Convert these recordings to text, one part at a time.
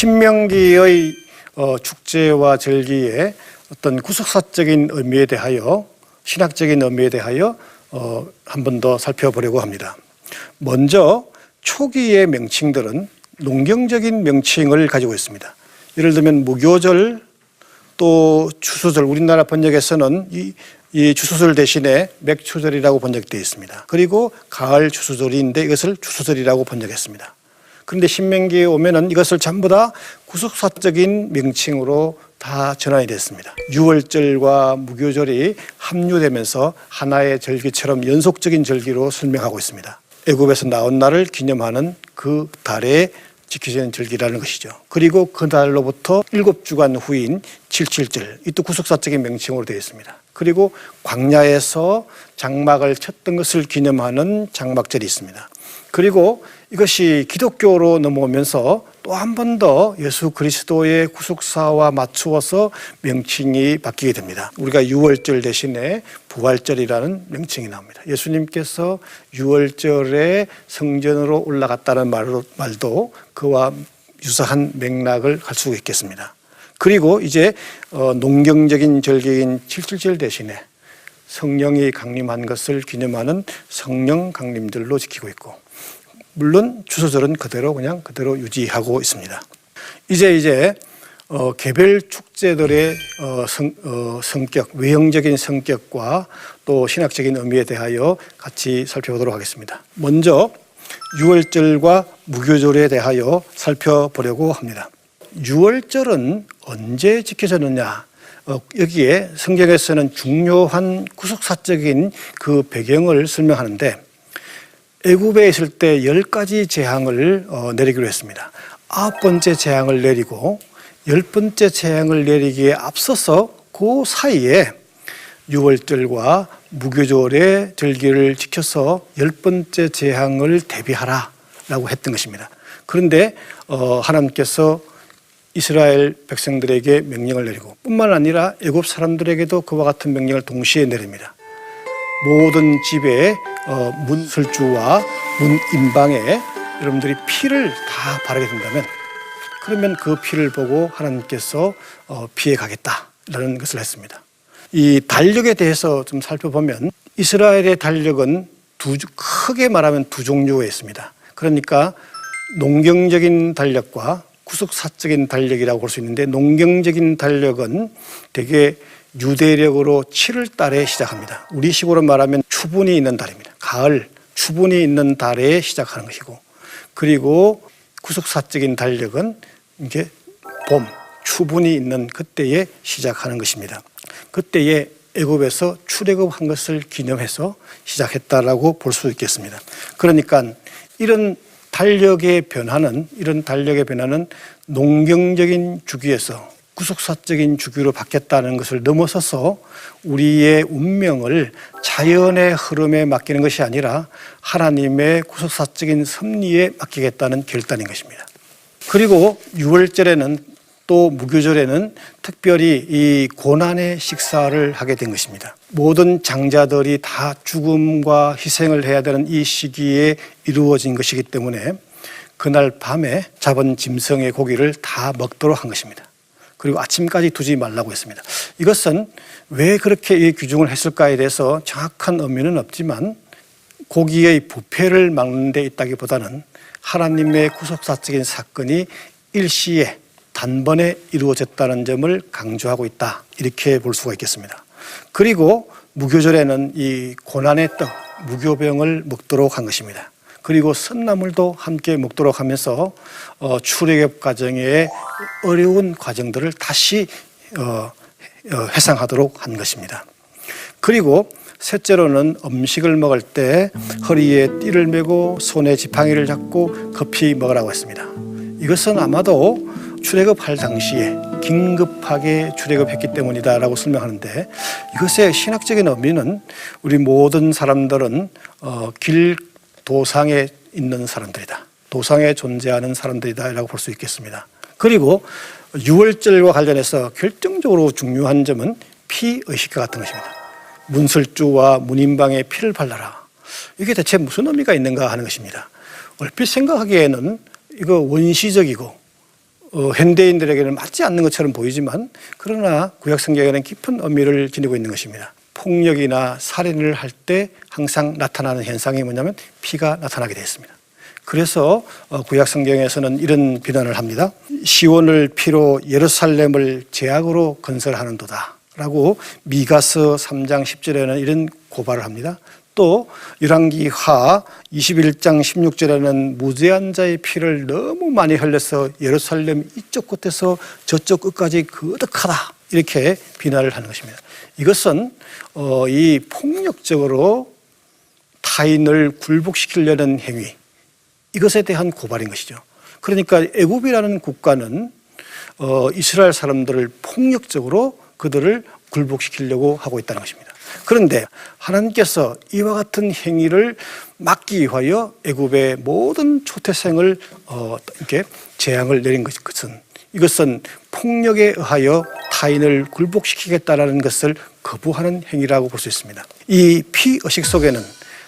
신명기의 어, 축제와 절기의 어떤 구속사적인 의미에 대하여 신학적인 의미에 대하여 어, 한번 더 살펴보려고 합니다. 먼저 초기의 명칭들은 농경적인 명칭을 가지고 있습니다. 예를 들면 무교절 또 추수절 우리나라 번역에서는 이, 이 추수절 대신에 맥추절이라고 번역되어 있습니다. 그리고 가을 추수절인데 이것을 추수절이라고 번역했습니다. 그런데 신명기에 오면은 이것을 전부 다 구속사적인 명칭으로 다 전환이 됐습니다. 유월절과 무교절이 합류되면서 하나의 절기처럼 연속적인 절기로 설명하고 있습니다. 애굽에서 나온 날을 기념하는 그 달에 지켜지는 절기라는 것이죠. 그리고 그 달로부터 일곱 주간 후인 칠칠절, 이또 구속사적인 명칭으로 되어 있습니다. 그리고 광야에서 장막을 쳤던 것을 기념하는 장막절이 있습니다. 그리고 이것이 기독교로 넘어오면서 또 한 번 더 예수 그리스도의 구속사와 맞추어서 명칭이 바뀌게 됩니다. 우리가 유월절 대신에 부활절이라는 명칭이 나옵니다. 예수님께서 유월절에 성전으로 올라갔다는 말로, 말도 그와 유사한 맥락을 할수 있겠습니다. 그리고 이제 어, 농경적인 절기인 칠칠절 대신에 성령이 강림한 것을 기념하는 성령 강림들로 지키고 있고 물론 주소절은 그대로 그냥 그대로 유지하고 있습니다. 이제 이제 어, 개별 축제들의 어, 성, 어, 성격, 외형적인 성격과 또 신학적인 의미에 대하여 같이 살펴보도록 하겠습니다. 먼저 유월절과 무교절에 대하여 살펴보려고 합니다. 유월절은 언제 지켜졌느냐? 어, 여기에 성경에서는 중요한 구속사적인 그 배경을 설명하는데 애굽에 있을 때 열 가지 재앙을 어, 내리기로 했습니다. 아홉 번째 재앙을 내리고 열 번째 재앙을 내리기에 앞서서 그 사이에 유월절과 무교절의 절기를 지켜서 열 번째 재앙을 대비하라라고 했던 것입니다. 그런데 어, 하나님께서 이스라엘 백성들에게 명령을 내리고 뿐만 아니라 애굽 사람들에게도 그와 같은 명령을 동시에 내립니다. 모든 집에 어, 문설주와 문인방에 여러분들이 피를 다 바르게 된다면 그러면 그 피를 보고 하나님께서 어, 피해 가겠다라는 것을 했습니다. 이 달력에 대해서 좀 살펴보면 이스라엘의 달력은 두 크게 말하면 두 종류가 있습니다. 그러니까 농경적인 달력과 구속사적인 달력이라고 볼 수 있는데 농경적인 달력은 대개 유대력으로 7월 달에 시작합니다. 우리 식으로 말하면 추분이 있는 달입니다. 가을 추분이 있는 달에 시작하는 것이고 그리고 구속사적인 달력은 이제 봄 추분이 있는 그때에 시작하는 것입니다. 그때에 애굽에서 출애굽한 것을 기념해서 시작했다라고 볼 수 있겠습니다. 그러니까 이런 달력의 변화는 이런 달력의 변화는 농경적인 주기에서 구속사적인 주기로 바뀌었다는 것을 넘어서서 우리의 운명을 자연의 흐름에 맡기는 것이 아니라 하나님의 구속사적인 섭리에 맡기겠다는 결단인 것입니다. 그리고 6월절에는 또 무교절에는 특별히 이 고난의 식사를 하게 된 것입니다. 모든 장자들이 다 죽음과 희생을 해야 되는 이 시기에 이루어진 것이기 때문에 그날 밤에 잡은 짐승의 고기를 다 먹도록 한 것입니다. 그리고 아침까지 두지 말라고 했습니다. 이것은 왜 그렇게 이 규정을 했을까에 대해서 정확한 의미는 없지만 고기의 부패를 막는 데 있다기보다는 하나님의 구속사적인 사건이 일시에 단번에 이루어졌다는 점을 강조하고 있다. 이렇게 볼 수가 있겠습니다. 그리고 무교절에는 이 고난의 떡, 무교병을 먹도록 한 것입니다. 그리고 선나물도 함께 먹도록 하면서 어, 출애굽 과정의 어려운 과정들을 다시 어, 어, 회상하도록 한 것입니다. 그리고 셋째로는 음식을 먹을 때 허리에 띠를 메고 손에 지팡이를 잡고 급히 먹으라고 했습니다. 이것은 아마도 출애굽할 당시에 긴급하게 출애굽했기 때문이다라고 설명하는데 이것의 신학적인 의미는 우리 모든 사람들은 어, 길 도상에 있는 사람들이다. 도상에 존재하는 사람들이다라고 볼 수 있겠습니다. 그리고 유월절과 관련해서 결정적으로 중요한 점은 피 의식과 같은 것입니다. 문설주와 문인방에 피를 발라라. 이게 대체 무슨 의미가 있는가 하는 것입니다. 얼핏 생각하기에는 이거 원시적이고 어, 현대인들에게는 맞지 않는 것처럼 보이지만 그러나 구약 성경에는 깊은 의미를 지니고 있는 것입니다. 폭력이나 살인을 할 때 항상 나타나는 현상이 뭐냐면 피가 나타나게 되어 있습니다. 그래서 어, 구약 성경에서는 이런 비난을 합니다. 시온을 피로 예루살렘을 제약으로 건설하는도다라고 미가서 3장 10절에는 이런 고발을 합니다. 또 열왕기 하 21장 16절에는 무죄한 자의 피를 너무 많이 흘려서 예루살렘 이쪽 끝에서 저쪽 끝까지 거득하다 이렇게 비난을 하는 것입니다. 이것은 어, 이 폭력적으로 타인을 굴복시키려는 행위 이것에 대한 고발인 것이죠. 그러니까 애굽이라는 국가는 어, 이스라엘 사람들을 폭력적으로 그들을 굴복시키려고 하고 있다는 것입니다. 그런데 하나님께서 이와 같은 행위를 막기 위하여 애굽의 모든 초태생을 어, 이렇게 재앙을 내린 것은 이것은 폭력에 의하여 타인을 굴복시키겠다라는 것을 거부하는 행위라고 볼 수 있습니다. 이 피의식 속에는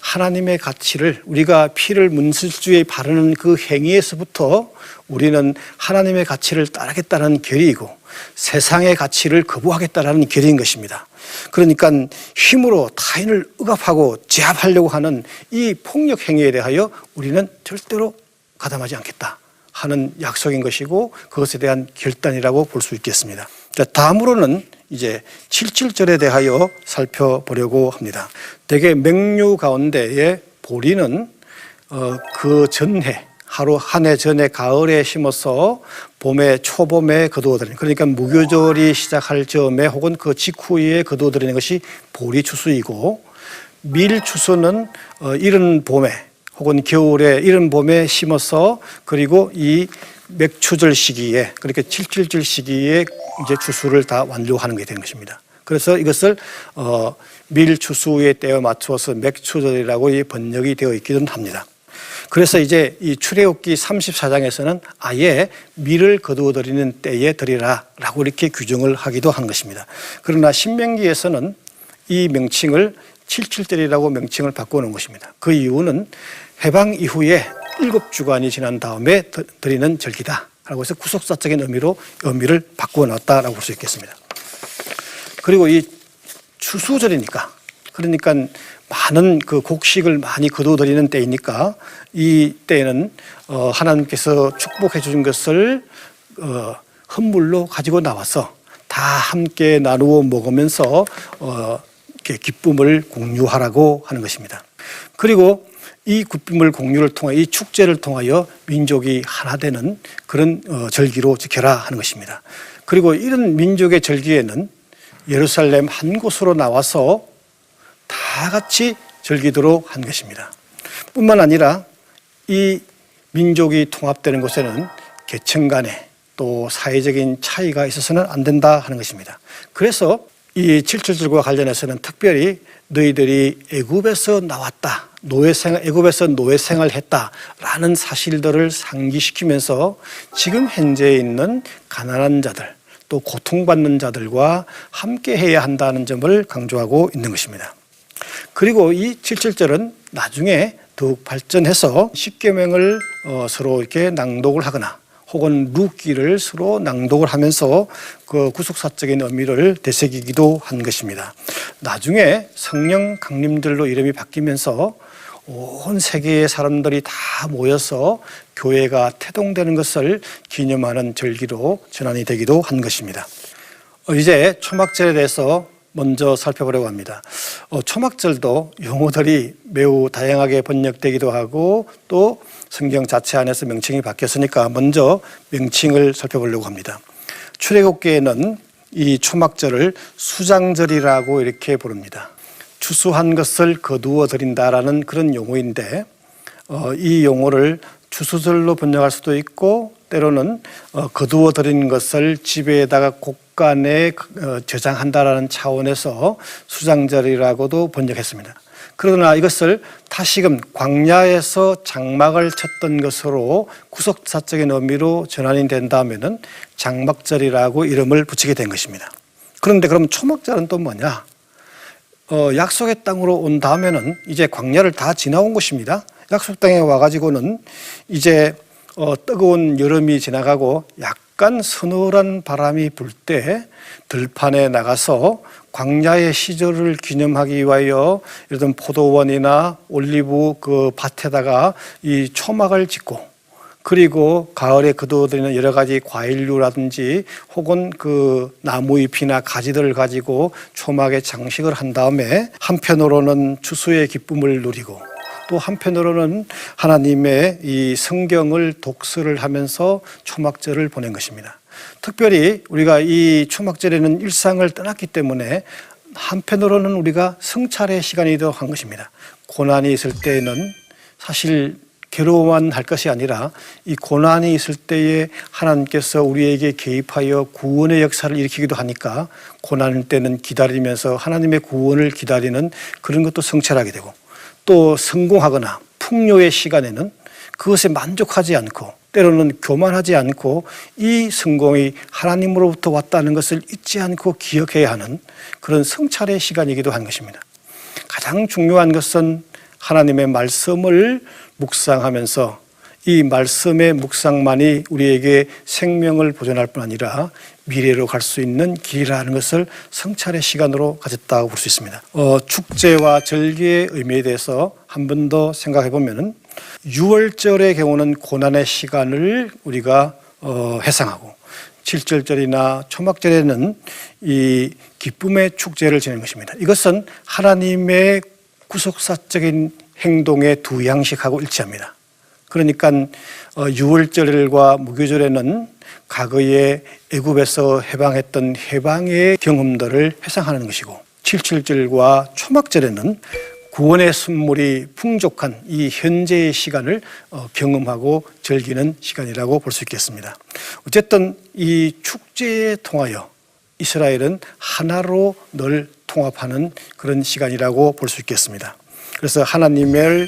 하나님의 가치를 우리가 피를 문술주에 바르는 그 행위에서부터 우리는 하나님의 가치를 따르겠다는 결의이고 세상의 가치를 거부하겠다라는 결의인 것입니다. 그러니까 힘으로 타인을 억압하고 제압하려고 하는 이 폭력 행위에 대하여 우리는 절대로 가담하지 않겠다 하는 약속인 것이고 그것에 대한 결단이라고 볼 수 있겠습니다. 자, 다음으로는 이제 77절에 대하여 살펴보려고 합니다. 대개 맹류 가운데에 보리는 어, 그 전해 하루 한 해 전에 가을에 심어서 봄에 초봄에 거두어들이는 그러니까 무교절이 시작할 즈음에 혹은 그 직후에 거두어들이는 것이 보리 추수이고 밀 추수는 어, 이른 봄에 혹은 겨울에 이른 봄에 심어서 그리고 이 맥추절 시기에 그렇게 칠칠절 시기에 이제 추수를 다 완료하는 게 되는 것입니다. 그래서 이것을 어, 밀 추수의 때에 맞추어서 맥추절이라고 이 번역이 되어 있기도 합니다. 그래서 이제 이 출애굽기 34장에서는 아예 밀을 거두어 드리는 때에 드리라라고 이렇게 규정을 하기도 한 것입니다. 그러나 신명기에서는 이 명칭을 칠칠절이라고 명칭을 바꾸는 것입니다. 그 이유는 해방 이후에 일곱 주간이 지난 다음에 드리는 절기다 라고 해서 구속사적인 의미로 의미를 바꾸어 놨다라고 볼 수 있겠습니다. 그리고 이 추수절이니까 그러니까 많은 그 곡식을 많이 거둬들이는 때이니까 이 때에는 어 하나님께서 축복해 주신 것을 어 헌물로 가지고 나와서 다 함께 나누어 먹으면서 어 기쁨을 공유하라고 하는 것입니다. 그리고 이 기쁨을 공유를 통해 이 축제를 통하여 민족이 하나 되는 그런 어, 절기로 지켜라 하는 것입니다. 그리고 이런 민족의 절기에는 예루살렘 한 곳으로 나와서 다 같이 즐기도록 한 것입니다. 뿐만 아니라 이 민족이 통합되는 곳에는 계층 간에 또 사회적인 차이가 있어서는 안 된다 하는 것입니다. 그래서 이 칠칠절과 관련해서는 특별히 너희들이 애굽에서 나왔다. 노예생 애굽에서 노예 생활 했다라는 사실들을 상기시키면서 지금 현재 있는 가난한 자들 또 고통받는 자들과 함께 해야 한다는 점을 강조하고 있는 것입니다. 그리고 이 77절은 나중에 더욱 발전해서 십계명을 어, 서로 이렇게 낭독을 하거나 혹은 룻기를 서로 낭독을 하면서 그 구속사적인 의미를 되새기기도 한 것입니다. 나중에 성령 강림들로 이름이 바뀌면서 온 세계의 사람들이 다 모여서 교회가 태동되는 것을 기념하는 절기로 전환이 되기도 한 것입니다. 어, 이제 초막절에 대해서 먼저 살펴보려고 합니다. 어, 초막절도 용어들이 매우 다양하게 번역되기도 하고 또 성경 자체 안에서 명칭이 바뀌었으니까 먼저 명칭을 살펴보려고 합니다. 출애굽기에는 이 초막절을 수장절이라고 이렇게 부릅니다. 추수한 것을 거두어 드린다라는 그런 용어인데 어, 이 용어를 추수절로 번역할 수도 있고 때로는 어, 거두어 드린 것을 집에다가 곡간에 어, 저장한다라는 차원에서 수장절이라고도 번역했습니다. 그러나 이것을 다시금 광야에서 장막을 쳤던 것으로 구속사적인 의미로 전환이 된다면은 장막절이라고 이름을 붙이게 된 것입니다. 그런데 그럼 초막절은 또 뭐냐? 어, 약속의 땅으로 온 다음에는 이제 광야를 다 지나온 것입니다. 약속 땅에 와가지고는 이제 어, 뜨거운 여름이 지나가고 약간 서늘한 바람이 불 때 들판에 나가서 광야의 시절을 기념하기 위하여 들면 포도원이나 올리브 그 밭에다가 이 초막을 짓고 그리고 가을에 거두어들이는 여러 가지 과일류라든지 혹은 그 나무잎이나 가지들을 가지고 초막에 장식을 한 다음에 한편으로는 추수의 기쁨을 누리고 또 한편으로는 하나님의 이 성경을 독서를 하면서 초막절을 보낸 것입니다. 특별히 우리가 이 초막절에는 일상을 떠났기 때문에 한편으로는 우리가 성찰의 시간이기도 한 것입니다. 고난이 있을 때에는 사실 괴로워만 할 것이 아니라 이 고난이 있을 때에 하나님께서 우리에게 개입하여 구원의 역사를 일으키기도 하니까 고난 때는 기다리면서 하나님의 구원을 기다리는 그런 것도 성찰하게 되고 또 성공하거나 풍요의 시간에는 그것에 만족하지 않고 때로는 교만하지 않고 이 성공이 하나님으로부터 왔다는 것을 잊지 않고 기억해야 하는 그런 성찰의 시간이기도 한 것입니다. 가장 중요한 것은 하나님의 말씀을 묵상하면서 이 말씀의 묵상만이 우리에게 생명을 보존할 뿐 아니라 미래로 갈 수 있는 길이라는 것을 성찰의 시간으로 가졌다고 볼 수 있습니다. 어, 축제와 절기의 의미에 대해서 한 번 더 생각해 보면은 6월절의 경우는 고난의 시간을 우리가 어, 해상하고 7절절이나 초막절에는 이 기쁨의 축제를 지내는 것입니다. 이것은 하나님의 구속사적인 행동의 두 양식하고 일치합니다. 그러니까 6월절과 무교절에는 과거에 애굽에서 해방했던 해방의 경험들을 회상하는 것이고 77절과 초막절에는 구원의 선물이 풍족한 이 현재의 시간을 어, 경험하고 즐기는 시간이라고 볼 수 있겠습니다. 어쨌든 이 축제에 통하여 이스라엘은 하나로 늘 통합하는 그런 시간이라고 볼 수 있겠습니다. 그래서 하나님을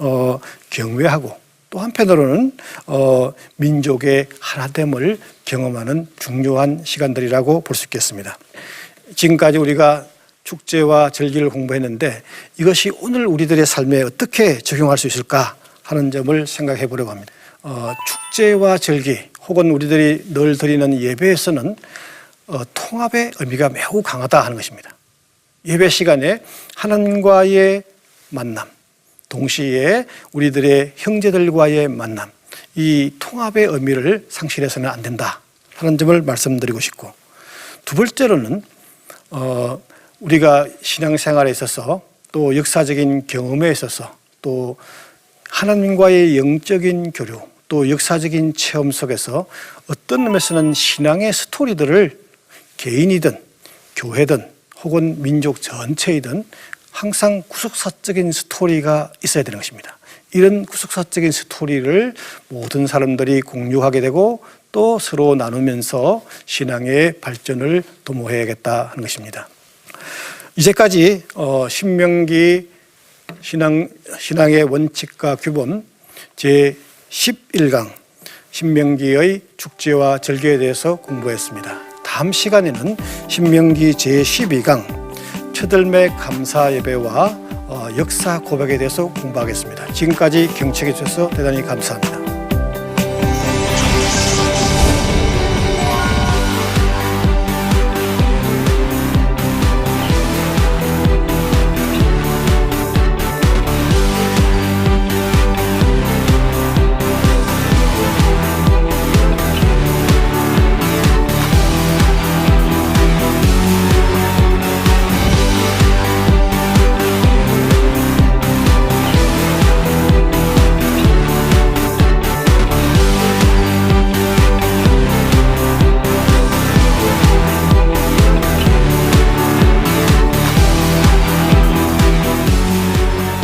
어, 경외하고 또 한편으로는 어, 민족의 하나됨을 경험하는 중요한 시간들이라고 볼 수 있겠습니다. 지금까지 우리가 축제와 절기를 공부했는데 이것이 오늘 우리들의 삶에 어떻게 적용할 수 있을까 하는 점을 생각해 보려고 합니다. 어, 축제와 절기 혹은 우리들이 늘 드리는 예배에서는 어, 통합의 의미가 매우 강하다 하는 것입니다. 예배 시간에 하나님과의 만남, 동시에 우리들의 형제들과의 만남, 이 통합의 의미를 상실해서는 안 된다. 하는 점을 말씀드리고 싶고 두 번째로는 어, 우리가 신앙생활에 있어서 또 역사적인 경험에 있어서 또 하나님과의 영적인 교류 또 역사적인 체험 속에서 어떤 의미에서는 신앙의 스토리들을 개인이든 교회든 혹은 민족 전체이든 항상 구속사적인 스토리가 있어야 되는 것입니다. 이런 구속사적인 스토리를 모든 사람들이 공유하게 되고 또 서로 나누면서 신앙의 발전을 도모해야겠다 하는 것입니다. 이제까지 어, 신명기 신앙, 신앙의 원칙과 규범 제 11강 신명기의 축제와 절기에 대해서 공부했습니다. 다음 시간에는 신명기 제 12강 첫들매 감사 예배와 어, 역사 고백에 대해서 공부하겠습니다. 지금까지 경청해 주셔서 대단히 감사합니다.